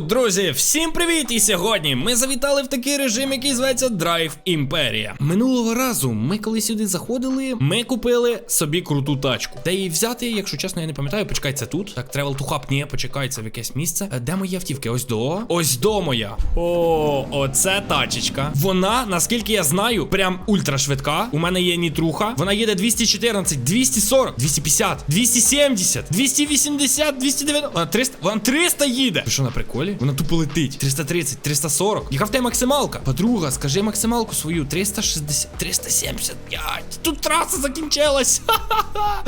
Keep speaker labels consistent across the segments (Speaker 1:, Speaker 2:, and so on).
Speaker 1: Друзі, всім привіт! І сьогодні ми завітали в такий режим, який зветься Drive Імперія. Минулого разу ми коли сюди заходили, ми купили собі круту тачку. Де її взяти, якщо чесно, я не пам'ятаю. Почекай, тут. Так, travel to hub, ні, почекай, це в якесь місце. Е, Де мої автівки? Ось до. Ось до моя. О, оце тачечка. Вона, наскільки я знаю, прям ультра швидка. У мене є нітруха. Вона їде 214, 240, 250, 270, 280, 290. Вона 300, вона 300 їде. Що на приколі? Вона тупо летить. 330, 340. Яка в тебе максималка? Подруга, скажи максималку свою. 360, 375. Тут траса закінчилась. Ха-ха-ха.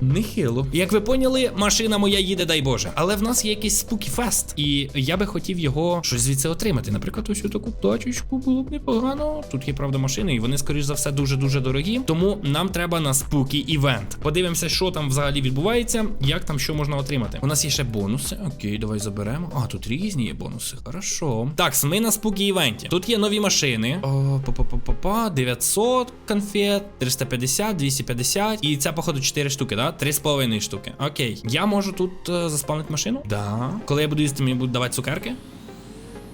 Speaker 1: Нехило. Як ви поняли, машина моя їде, дай Боже. Але в нас є якийсь спукі фест. І я би хотів його щось звідси отримати. Наприклад, ось таку тачечку було б непогано. Тут є правда машини, і вони, скоріш за все, дуже-дуже дорогі. Тому нам треба на спукі івент. Подивимося, що там взагалі відбувається, як там що можна отримати. У нас є ще бонуси. Окей, давай заберемо. А, тут різні є бонуси. Хорошо. Так, ми на спукі івенті. Тут є нові машини. О, па-па-па-па-па, 900 конфет, 350, 250. І це, походу, 4 штуки, да? 3,5 штуки. Окей. Я можу тут е, заспавнити машину? Да. Коли я буду їсти, мені будуть давати цукерки?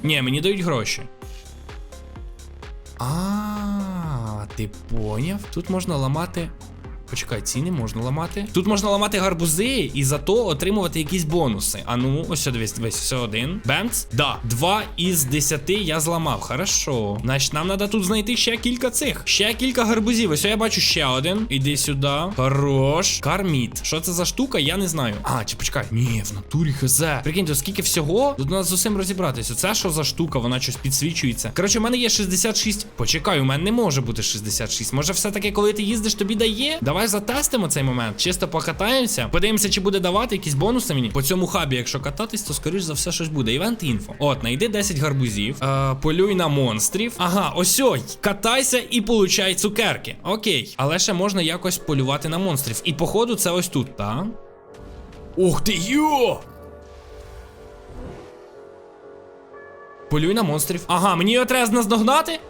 Speaker 1: Ні, мені дають гроші. А, ти поняв? Тут можна ламати. Почекай, ці не можна ламати. Тут можна ламати гарбузи і зато отримувати якісь бонуси. А ну, ось дивись, дивись, все один. Бемц? Да. Два із десяти я зламав. Хорошо. Значить, нам треба тут знайти ще кілька цих. Ще кілька гарбузів. Ось я бачу ще один. Іди сюди. Хорош. Карміт. Що це за штука? Я не знаю. А, чи почекай. Ні, в натурі хз. Прикиньте, скільки всього. Тут треба з усім розібратися. Оце що за штука? Вона щось підсвічується. Коротше, у мене є 66. Почекай, у мене не може бути 66. Може, все-таки, коли ти їздиш, тобі дає? Давай затестимо цей момент. Чисто покатаємося. Подивимося, чи буде давати якісь бонуси мені. По цьому хабі, якщо кататись, то скоріш за все щось буде. Івент інфо. От, найди 10 гарбузів. Е, полюй на монстрів. Ага, ось ой. Катайся і получай цукерки. Окей. Але ще можна якось полювати на монстрів. І походу, це ось тут, так? Ух ти йо! Полюй на монстрів. Ага, мені його треба наздогнати?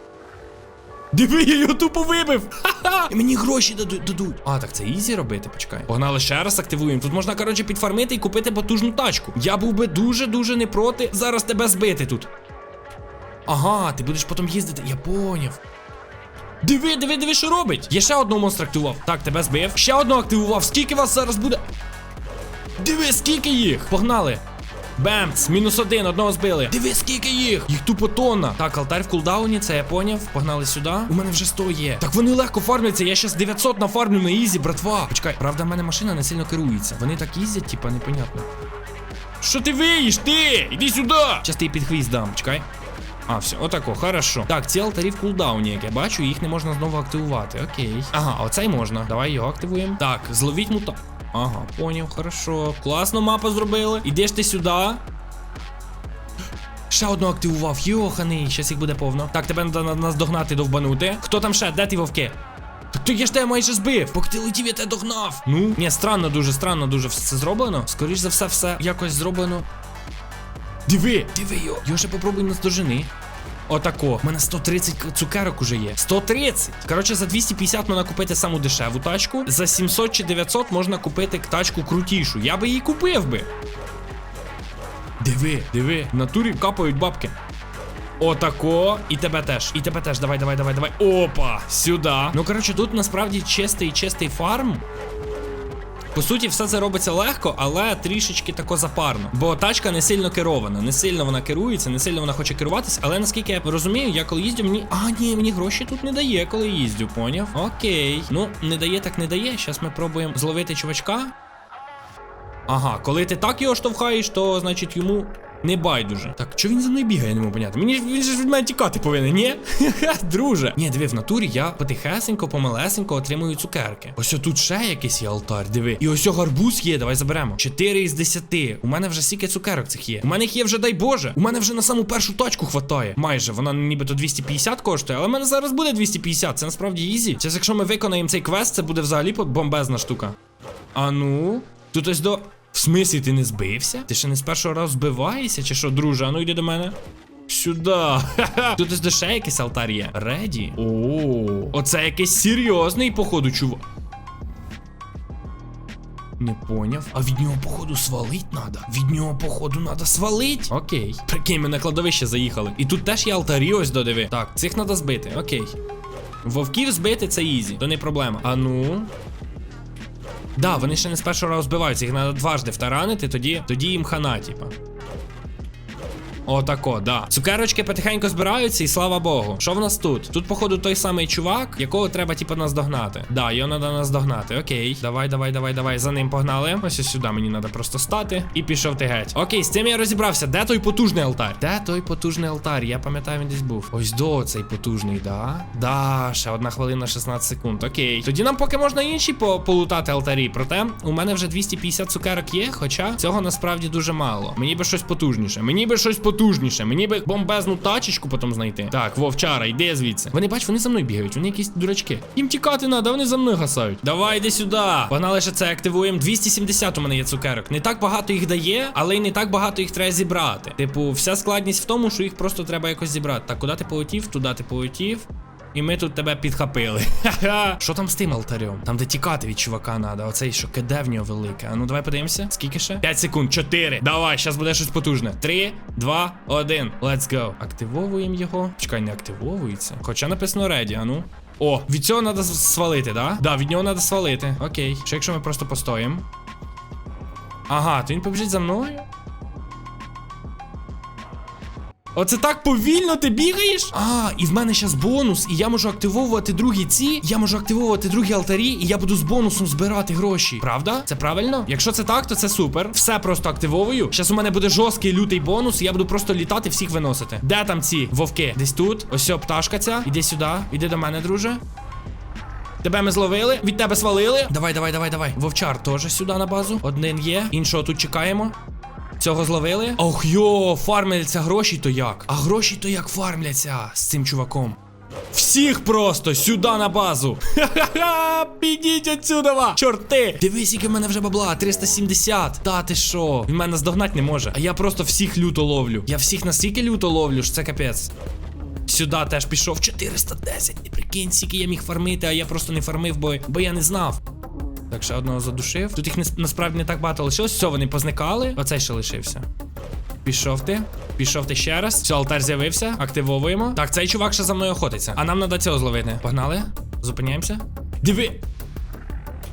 Speaker 1: Диви, я його тупо вибив! Ха-ха! І мені гроші дадуть. А, так це ізі робити, почекай. Погнали ще раз активуємо. Тут можна, коротше, підфармити і купити потужну тачку. Я був би дуже-дуже не проти зараз тебе збити тут. Ага, ти будеш потім їздити. Я поняв. Диви, диви, диви, що робить. Я ще одного монстра активував. Так, тебе збив. Ще одного активував. Скільки вас зараз буде? Диви, скільки їх! Погнали! Бемц, мінус один, одного збили. Диви, скільки їх! Їх тупо тонна. Так, алтарь в кулдауні, це я поняв. Погнали сюди. У мене вже 100 є. Так вони легко фармляться. Я щас 900 нафармлю на ізі, братва. Почекай, правда, в мене машина не сильно керується. Вони так їздять, типа, непонятно. Що ти виїш, ти? Іди сюди! Щас ти під хвіст дам, чекай. А, все, отако, хорошо. Так, ці алтарі в кулдауні, як я бачу, їх не можна знову активувати. Окей. Ага, оцей можна. Давай його активуємо. Так, зловіть мута. Ага, поняв, хорошо. Класно мапу зробили. Ідеш ти сюди. Ще одну активував. Йоханий, щас їх буде повно. Так, тебе треба наздогнати, довбанути. Хто там ще? Де ті вовки? То я ж тебе майже збив. Поки ти летів, я тебе догнав. Ну, ні, странно, дуже странно, дуже все зроблено. Скоріш за все, все якось зроблено. Диви, диви його. Його ще попробуй наздожени. Отако. У мене 130 к- цукерок уже є. 130! Коротше, за 250 можна купити саму дешеву тачку. За 700 чи 900 можна купити тачку крутішу. Я би її купив би. Диви, диви, в натурі капають бабки. Отако, і тебе теж, і тебе теж. Давай, давай, давай, давай. Опа! Сюди. Ну, коротше, тут насправді чистий, чистий фарм. По суті, все це робиться легко, але трішечки тако запарно. Бо тачка не сильно керована, не сильно вона керується, не сильно вона хоче керуватись. Але наскільки я розумію, я коли їздю, мені. А, ні, мені гроші тут не дає, коли їздю, поняв? Окей. Ну, не дає, так не дає. Зараз ми пробуємо зловити чувачка. Ага, коли ти так його штовхаєш, то значить йому не байдуже. Так, що він за мною бігає, я не можу поняти. Мені він же від мене тікати повинен, ні? Друже. Ні, диви, в натурі я потихесенько, помалесенько отримую цукерки. Ось тут ще якийсь є алтар, диви. І ось гарбуз є, давай заберемо. 4 із 10. У мене вже стільки цукерок цих є. У мене їх є вже, дай Боже. У мене вже на саму першу тачку хватає. Майже. Вона нібито 250 коштує, але в мене зараз буде 250. Це насправді ізі. Зараз, якщо ми виконаємо цей квест, це буде взагалі бомбезна штука. А ну, тут ось до. В смислі, ти не збився? Ти ще не з першого разу збиваєшся, чи що, друже? А ну йди до мене. Сюди. Тут ось ще якийсь алтар є. Реді. О, оце якийсь серйозний, походу, чувак. Не поняв. А від нього, походу, свалить надо. Від нього, походу, надо свалить. Окей. Прикинь, ми на кладовище заїхали. І тут теж є алтарі, ось додиви. Так, цих надо збити. Окей. Вовків збити це ізі, то не проблема. А ну. Да, вони ще не з першого разу збиваються, їх треба дважди втаранити, тоді, тоді їм хана, типа. Отако, да. Цукерочки потихеньку збираються, і слава Богу. Що в нас тут? Тут, походу, той самий чувак, якого треба, типу, наздогнати. Да, його треба наздогнати. Окей. Давай, давай, давай, давай. За ним погнали. Ось сюди мені треба просто стати. І пішов ти геть. Окей, з цим я розібрався. Де той потужний алтар? Де той потужний алтар? Я пам'ятаю, він десь був. Ось до цей потужний, да? Да, ще одна хвилина 16 секунд. Окей. Тоді нам поки можна інші по полутати алтарі. Проте у мене вже 250 цукерок є, хоча цього насправді дуже мало. Мені би щось потужніше. Мені би щось потужніше. Мені би бомбезну тачечку потім знайти. Так, вовчара, йди звідси. Вони бач, вони за мною бігають, вони якісь дурачки. Їм тікати треба, вони за мною гасають. Давай, йди сюди. Погнали ще це активуємо. 270 у мене є цукерок. Не так багато їх дає, але й не так багато їх треба зібрати. Типу, вся складність в тому, що їх просто треба якось зібрати. Так, куди ти полетів? Туди ти полетів. І ми тут тебе підхапили. Ха-ха. Що там з тим алтарем? Там, де тікати від чувака надо. Оцей що киде в нього велике. А ну давай подивимося. Скільки ще? 5 секунд, 4. Давай, зараз буде щось потужне. 3, 2, 1. Let's go. Активовуємо його. Чекай, не активовується. Хоча написано ready, а ну. О, від цього треба свалити, да? Да, від нього треба свалити. Окей. Що якщо ми просто постоїмо? Ага, то він побіжить за мною. Оце так повільно ти бігаєш? А, і в мене зараз бонус, і я можу активовувати другі ці. Я можу активовувати другі алтарі, і я буду з бонусом збирати гроші. Правда? Це правильно? Якщо це так, то це супер. Все просто активовую. Зараз у мене буде жорсткий лютий бонус, і я буду просто літати, всіх виносити. Де там ці вовки? Десь тут. Ось о, пташка ця. Іди сюди, іди до мене, друже. Тебе ми зловили, від тебе свалили. Давай, давай, давай, давай. Вовчар теж сюди на базу. Один є. Іншого тут чекаємо. Цього зловили. Ох йо, фармляться гроші то як? А гроші то як фармляться з цим чуваком. Всіх просто сюди на базу. Ха-ха-ха! Підіть отсюда! Чорти! Дивись, який в мене вже бабла, 370. Та ти що? Він мене здогнать не може. А я просто всіх люто ловлю. Я всіх настільки люто ловлю, що це капець. Сюди теж пішов 410. І прикинь, скільки я міг фармити, а я просто не фармив, бо, бо я не знав. Так, ще одного задушив. Тут їх не, насправді не так багато лишилось. Все, вони позникали. Оцей ще лишився. Пішов ти. Пішов ти ще раз. Все, алтар з'явився. Активовуємо. Так, цей чувак ще за мною охотиться. А нам треба цього зловити. Погнали. Зупиняємося. Диви.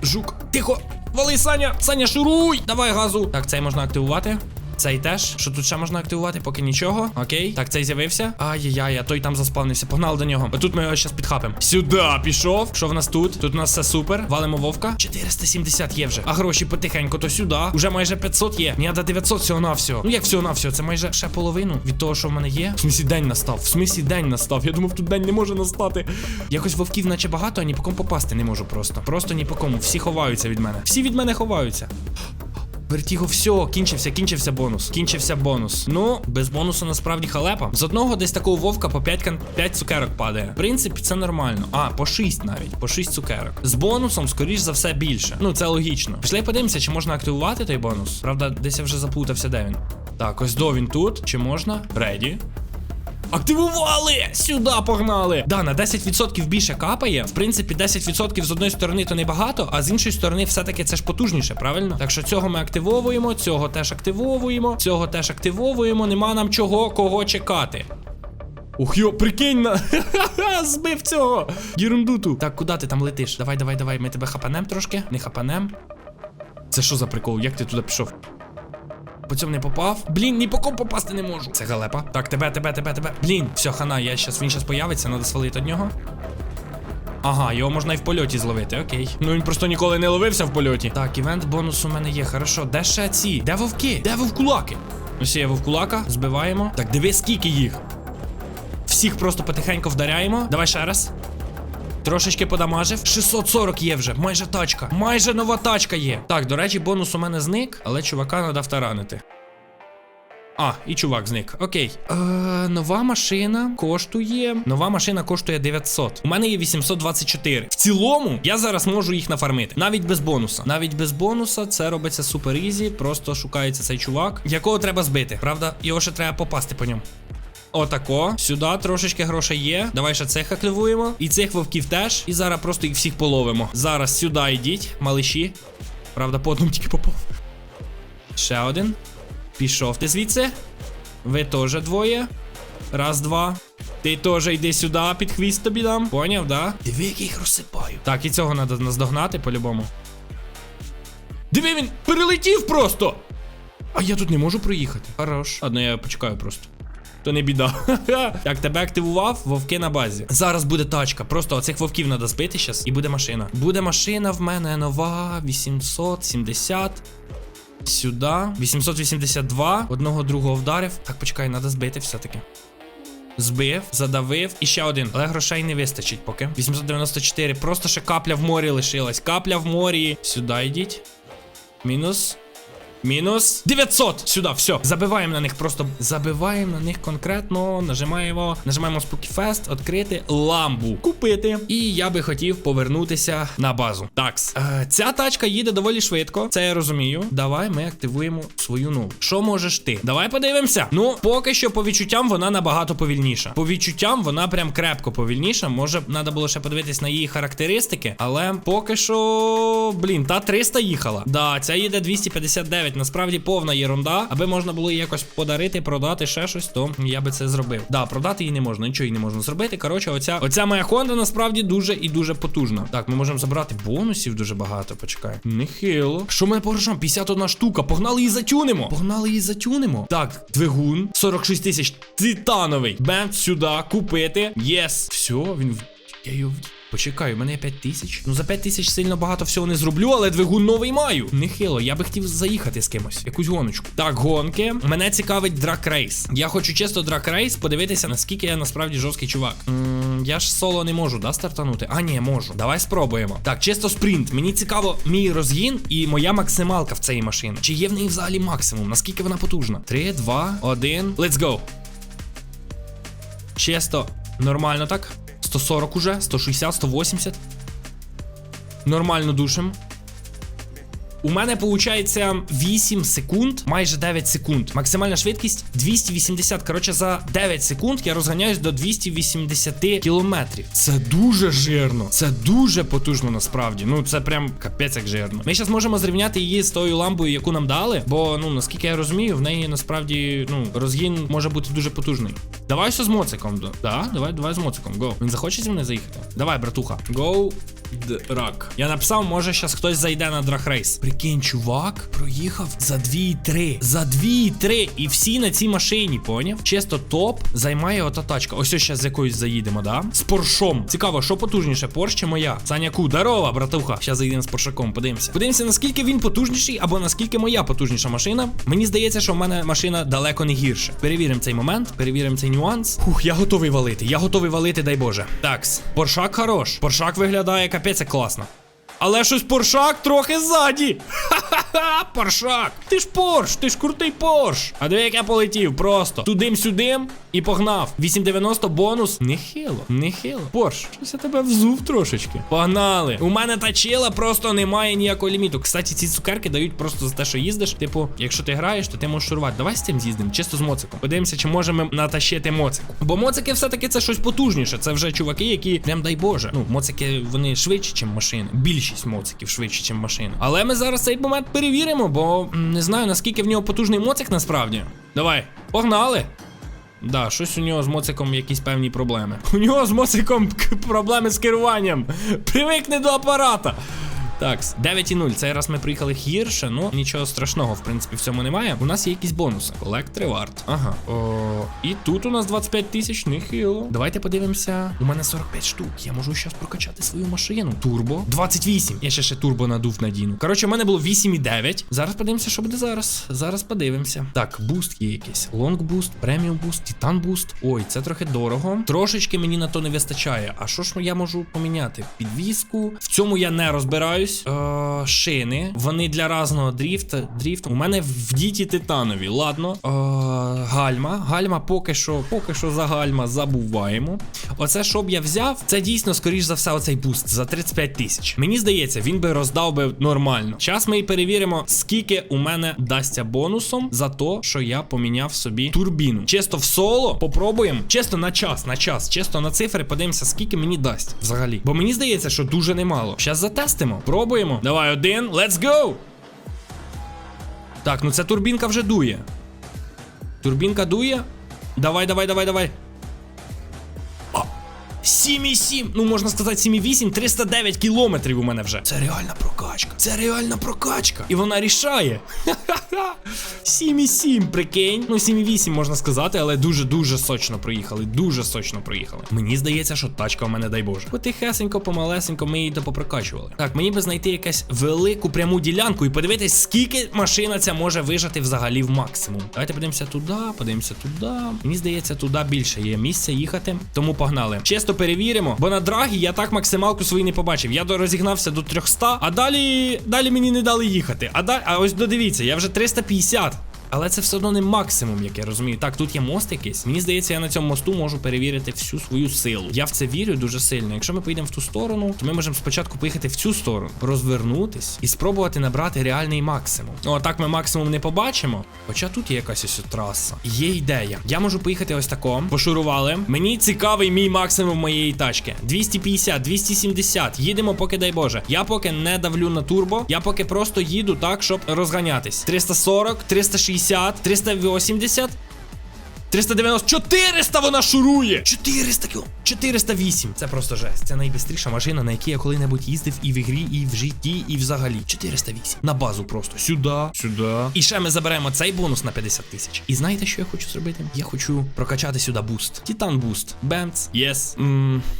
Speaker 1: Жук. Тихо. Вали, Саня! Саня, шуруй! Давай газу. Так, цей можна активувати. Цей теж. Що тут ще можна активувати? Поки нічого. Окей. Так, цей з'явився. Ай-яй-яй, а той там заспавнився. Погнали до нього. А тут ми його зараз підхапимо. Сюди пішов. Що в нас тут? Тут у нас все супер. Валимо вовка. 470 є вже. А гроші потихеньку, то сюди. Уже майже 500 є. Ні, до 900 всього на всього. Ну як всього на всього? Це майже ще половину від того, що в мене є. В смісі день настав. В смісі день настав. Я думав, тут день не може настати. Якось вовків, наче багато, а ні по кому попасти не можу просто. Просто ні по кому. Всі ховаються від мене. Всі від мене ховаються. Вертіго, все, кінчився, кінчився бонус. Кінчився бонус. Ну, без бонусу насправді халепа. З одного десь такого вовка по 5, кан... 5 цукерок падає. В принципі, це нормально. А, по 6 навіть, по 6 цукерок. З бонусом, скоріш за все, більше. Ну, це логічно. Пішли подивимося, чи можна активувати той бонус. Правда, десь я вже заплутався, де він. Так, ось до він тут. Чи можна? Реді. Активували! Сюди погнали! Да, на 10% більше капає. В принципі, 10% з одної сторони то небагато, а з іншої сторони, все-таки це ж потужніше, правильно? Так що цього ми активовуємо, цього теж активовуємо, цього теж активовуємо. Нема нам чого кого чекати. Ух йо, прикинь на. Збив цього. Єрундуту. Так, куди ти там летиш? Давай, давай, давай. Ми тебе хапанем трошки. Не хапанем. Це що за прикол? Як ти туди пішов? По цьому не попав. Блін, ні по кому попасти не можу. Це галепа. Так, тебе, тебе, тебе, тебе. Блін, все, хана, я щас, він щас появиться, треба свалити від нього. Ага, його можна і в польоті зловити, окей. Ну він просто ніколи не ловився в польоті. Так, івент бонус у мене є, хорошо. Де ще ці? Де вовки? Де вовкулаки? Ось є вовкулака, збиваємо. Так, диви, скільки їх. Всіх просто потихеньку вдаряємо. Давай ще раз. Трошечки подамажив. 640 є вже, майже тачка. Майже нова тачка є. Так, до речі, бонус у мене зник, але чувака треба втаранити. А, і чувак зник. Окей. Е, нова машина коштує. Нова машина коштує 900. У мене є 824. В цілому я зараз можу їх нафармити. Навіть без бонуса. Навіть без бонуса це робиться супер ізі. Просто шукається цей чувак, якого треба збити. Правда, його ще треба попасти по ньому. Отако. Сюди трошечки грошей є. Давай ще цих активуємо. І цих вовків теж. І зараз просто їх всіх половимо. Зараз сюди йдіть, малиші. Правда, по одному тільки попав. Ще один. Пішов ти звідси. Ви теж двоє. Раз, два. Ти теж йди сюди, під хвіст тобі дам. Поняв, да? Диви, як їх розсипаю. Так, і цього треба наздогнати по-любому. Диви, він перелетів просто! А я тут не можу проїхати. Хорош. Ладно, я почекаю просто. То не біда. Як тебе активував, вовки на базі. Зараз буде тачка. Просто оцих вовків треба збити зараз, і буде машина. Буде машина в мене нова 870. Сюди. 882. Одного другого вдарив. Так, почекай, треба збити все-таки. Збив, задавив і ще один. Але грошей не вистачить поки. 894. Просто ще капля в морі лишилась. Капля в морі. Сюди йдіть. Мінус. Мінус 900. Сюди, все. Забиваємо на них, просто забиваємо на них конкретно. Нажимаємо, нажимаємо Spooky відкрити ламбу. Купити. І я би хотів повернутися на базу. Такс. Е, ця тачка їде доволі швидко. Це я розумію. Давай ми активуємо свою нову. Що можеш ти? Давай подивимося. Ну, поки що, по відчуттям, вона набагато повільніша. По відчуттям, вона прям крепко повільніша. Може, треба було ще подивитись на її характеристики, але поки що, блін, та 300 їхала. Да, ця їде 259. Насправді повна єрунда. Аби можна було її якось подарити, продати ще щось, то я би це зробив. Да, продати її не можна, нічого їй не можна зробити. Коротше, оця, оця моя Honda насправді дуже і дуже потужна. Так, ми можемо забрати бонусів дуже багато. Почекай. Нехило. Що мене по грошам? 51 штука. Погнали її затюнемо. Погнали її затюнемо. Так, двигун. 46 тисяч. Титановий. Бем, сюди, купити. Єс. Все, він. в- Я його. Почекай, у мене є 5 тисяч. Ну за 5 тисяч сильно багато всього не зроблю, але двигун новий маю. Нехило, я би хотів заїхати з кимось. Якусь гоночку. Так, гонки. Мене цікавить драк-рейс. Я хочу чисто драк-рейс подивитися, наскільки я насправді жорсткий чувак. м я ж соло не можу, да, стартанути? А, ні, можу. Давай спробуємо. Так, чисто спринт. Мені цікаво мій розгін і моя максималка в цієї машини. Чи є в неї взагалі максимум? Наскільки вона потужна? 3, 2, 1. Let's go. Чисто. Нормально так. 140 уже, 160, 180. Нормально душим. У мене виходить 8 секунд, майже 9 секунд. Максимальна швидкість 280. Коротше, за 9 секунд я розганяюсь до 280 кілометрів. Це дуже жирно. Це дуже потужно насправді. Ну, це прям капець як жирно. Ми зараз можемо зрівняти її з тою ламбою, яку нам дали. Бо, ну, наскільки я розумію, в неї насправді ну, розгін може бути дуже потужний. Давай все з моциком. да. Да, давай, давай з моциком. Го. Він захоче зі мною заїхати? Давай, братуха. Go. Драк. Я написав, може зараз хтось зайде на драхрейс. Прикинь, чувак проїхав за 2,3. За 2,3. І всі на цій машині, поняв? Чисто топ займає ота тачка. Ось ось зараз з якоюсь заїдемо, да? З поршом. Цікаво, що потужніше, Порш чи моя? Саняку, здорова, братуха. Зараз заїдемо з поршаком, подивимося. Подивимося, наскільки він потужніший, або наскільки моя потужніша машина. Мені здається, що в мене машина далеко не гірше. Перевіримо цей момент, перевіримо цей нюанс. Фух, я готовий валити. Я готовий валити, дай Боже. Такс, поршак хорош. Поршак виглядає капець як класно. Але щось поршак трохи ззаді. Ха-ха-ха, поршак. Ти ж порш, ти ж крутий порш. А диви, як я полетів, просто тудим-сюдим і погнав. 890 бонус. Нехило, нехило. Порш, щось я тебе взув трошечки. Погнали. У мене тачила просто немає ніякого ліміту. Кстати, ці цукерки дають просто за те, що їздиш. Типу, якщо ти граєш, то ти можеш шурувати. Давай з цим з'їздимо, чисто з моциком. Подивимося, чи можемо натащити моцику. Бо моцики все-таки це щось потужніше. Це вже чуваки, які, прям дай Боже. Ну, моцики вони швидші, ніж машини. Більшість моциків швидше, ніж машина. Але ми зараз цей момент перевіримо, бо не знаю наскільки в нього потужний моцик насправді. Давай, погнали! Да, щось у нього з моциком якісь певні проблеми. У нього з моциком проблеми з керуванням. Привикни до апарата. Так, 9,0. Цей раз ми приїхали гірше, ну нічого страшного, в принципі, в цьому немає. У нас є якісь бонуси. Collect reward. Ага. О, і тут у нас 25 тисяч, нехило. Давайте подивимося. У мене 45 штук. Я можу зараз прокачати свою машину. Турбо. 28. Я ще ще турбо надув надіну. Коротше, у мене було 8,9. Зараз подивимося, що буде зараз. Зараз подивимося. Так, буст є якийсь. Лонг буст, преміум буст, титан буст. Ой, це трохи дорого. Трошечки мені на то не вистачає. А що ж я можу поміняти? Підвіску. В цьому я не розбираюсь. Е, шини. Вони для разного дріфта. Дріфт. У мене в діті титанові. Ладно. Е, гальма. Гальма поки що, поки що за гальма забуваємо. Оце, що б я взяв, це дійсно, скоріш за все, оцей буст за 35 тисяч. Мені здається, він би роздав би нормально. Зараз ми і перевіримо, скільки у мене дасться бонусом за те, що я поміняв собі турбіну. Чисто в соло попробуємо. Чисто на час, на час, чисто на цифри, подивимося, скільки мені дасть взагалі. Бо мені здається, що дуже немало. Зараз затестимо. Пробуємо. Давай, один. Let's go! Так, ну ця турбінка вже дує. Турбінка дує. Давай, давай, давай, давай. 7,7, ну можна сказати 7,8, 309 кілометрів у мене вже. Це реальна прокачка. Це реальна прокачка. І вона рішає. Ха-ха-ха. 7,7, прикинь. Ну 7,8 можна сказати, але дуже-дуже сочно проїхали. Дуже сочно проїхали. Мені здається, що тачка у мене, дай Боже. Потихесенько, помалесенько ми її допопрокачували. Так, мені би знайти якусь велику пряму ділянку і подивитись, скільки машина ця може вижати взагалі в максимум. Давайте подивимося туди, подивимося туди. Мені здається, туди більше є місця їхати. Тому погнали. Чисто перевіримо, бо на драгі я так максималку свою не побачив. Я розігнався до 300, а далі далі мені не дали їхати. А далі, а ось додивіться, я вже 350. Але це все одно не максимум, як я розумію. Так, тут є мост якийсь. Мені здається, я на цьому мосту можу перевірити всю свою силу. Я в це вірю дуже сильно. Якщо ми поїдемо в ту сторону, то ми можемо спочатку поїхати в цю сторону, розвернутись і спробувати набрати реальний максимум. О, так ми максимум не побачимо. Хоча тут є якась ось траса. Є ідея. Я можу поїхати ось тако. Пошурували. Мені цікавий мій максимум моєї тачки. 250, 270. Їдемо, поки дай Боже. Я поки не давлю на турбо. Я поки просто їду так, щоб розганятись. 340, 360, 380. 390, 400 вона шурує! 400 кіл... 408. Це просто жесть. Це найбистріша машина, на якій я коли-небудь їздив і в ігрі, і в житті, і взагалі. 408. На базу просто. Сюди, сюди. І ще ми заберемо цей бонус на 50 тисяч. І знаєте, що я хочу зробити? Я хочу прокачати сюди буст. Титан буст. Бемц. Єс. У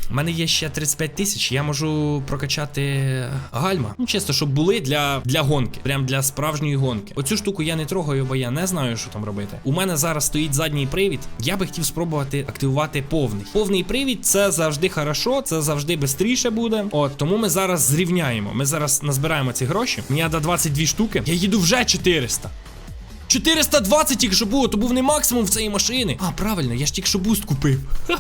Speaker 1: мене є ще 35 тисяч. Я можу прокачати гальма. Ну, чисто, щоб були для, для гонки. Прям для справжньої гонки. Оцю штуку я не трогаю, бо я не знаю, що там робити. У мене зараз стоїть задній привід. Я би хотів спробувати активувати повний. Повний привід це завжди хорошо, це завжди швидше буде. От тому ми зараз зрівняємо. Ми зараз назбираємо ці гроші. Мені до 22 штуки. Я їду вже 400. 420 тільки що було, то був не максимум в цієї машини. А, правильно, я ж тільки що буст купив.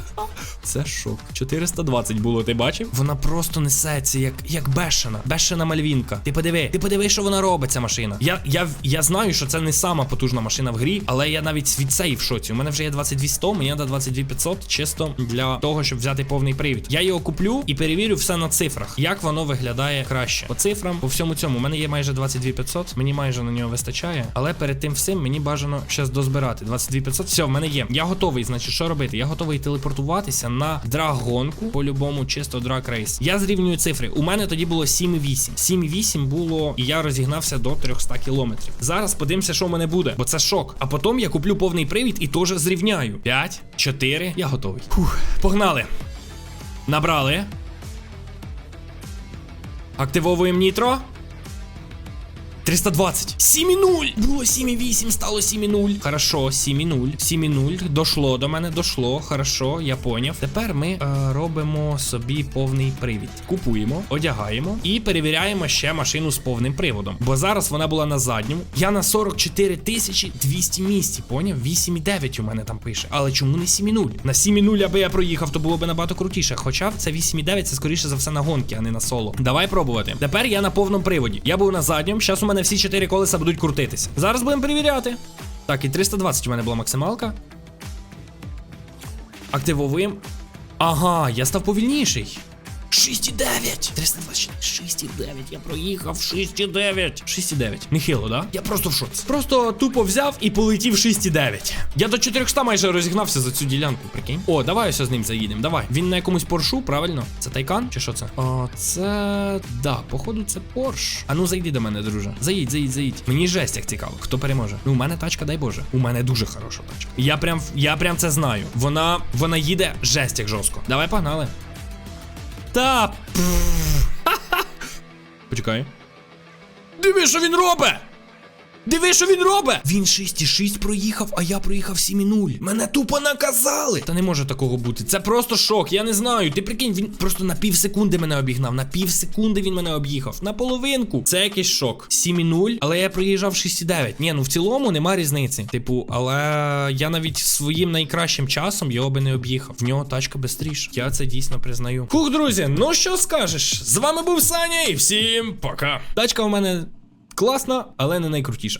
Speaker 1: Це шок. 420 було, ти бачив? Вона просто несеться, як як бешена. Бешена мальвінка. Ти подиви, ти подиви, що вона робить, ця машина. Я я, я знаю, що це не сама потужна машина в грі, але я навіть від цієї в шоці. У мене вже є 2200, мені треба 22500 чисто для того, щоб взяти повний привід. Я його куплю і перевірю все на цифрах, як воно виглядає краще. По цифрам, по всьому цьому. У мене є майже 22500, мені майже на нього вистачає. Але перед тим всім мені бажано щас дозбирати. 22500, все, в мене є. Я готовий, значить, що робити? Я готовий телепортуватися на драгонку, по-любому, чисто драг рейс. Я зрівнюю цифри. У мене тоді було 7,8. 7,8 було, і я розігнався до 300 кілометрів. Зараз подивимося, що в мене буде, бо це шок. А потім я куплю повний привід і теж зрівняю. 5, 4, я готовий. Фух, погнали. Набрали. Активовуємо нітро. 320. 7,0. Було 7,8, стало 7,0. Хорошо, 7,0. 7,0. Дошло до мене, дошло. Хорошо, я поняв. Тепер ми е, робимо собі повний привід. Купуємо, одягаємо і перевіряємо ще машину з повним приводом. Бо зараз вона була на задньому. Я на 44 тисячі 200 місці, поняв? 8,9 у мене там пише. Але чому не 7,0? На 7,0 аби я проїхав, то було б набагато крутіше. Хоча це 8,9 це скоріше за все на гонки, а не на соло. Давай пробувати. Тепер я на повному приводі. Я був на задньому. Зараз у мене всі 4 колеса будуть крутитися. Зараз будемо перевіряти. Так, і 320 у мене була максималка. Активовуємо. Ага, я став повільніший. 6,9! 326, 6,9. Я проїхав 6,9. 6,9. Нехило, да? Я просто в шоці. Просто тупо взяв і полетів 6,9. Я до 400 майже розігнався за цю ділянку, прикинь. О, давай ось з ним заїдемо. Давай. Він на якомусь поршу, правильно? Це тайкан? Чи що це? О, це. Да, походу, це Порш. А ну зайди до мене, друже. Заїдь, заїдь, заїдь. Мені жесть як цікаво. Хто переможе? Ну, у мене тачка, дай Боже. У мене дуже хороша тачка. Я прям, я прям це знаю. Вона, вона їде жесть як жорстко. Давай погнали. Та. Почекай. Диви, що він робить! Диви, що він робить! Він 6,6 проїхав, а я проїхав 7,0. Мене тупо наказали. Та не може такого бути. Це просто шок. Я не знаю. Ти прикинь, він просто на пів секунди мене обігнав. На пів секунди він мене об'їхав. На половинку. Це якийсь шок. 7,0, але я проїжджав 6,9. Ні, ну в цілому нема різниці. Типу, але я навіть своїм найкращим часом його би не об'їхав. В нього тачка бистріша. Я це дійсно признаю. Хух, друзі, ну що скажеш? З вами був Саня і всім пока. Тачка у мене класна, але не найкрутіша.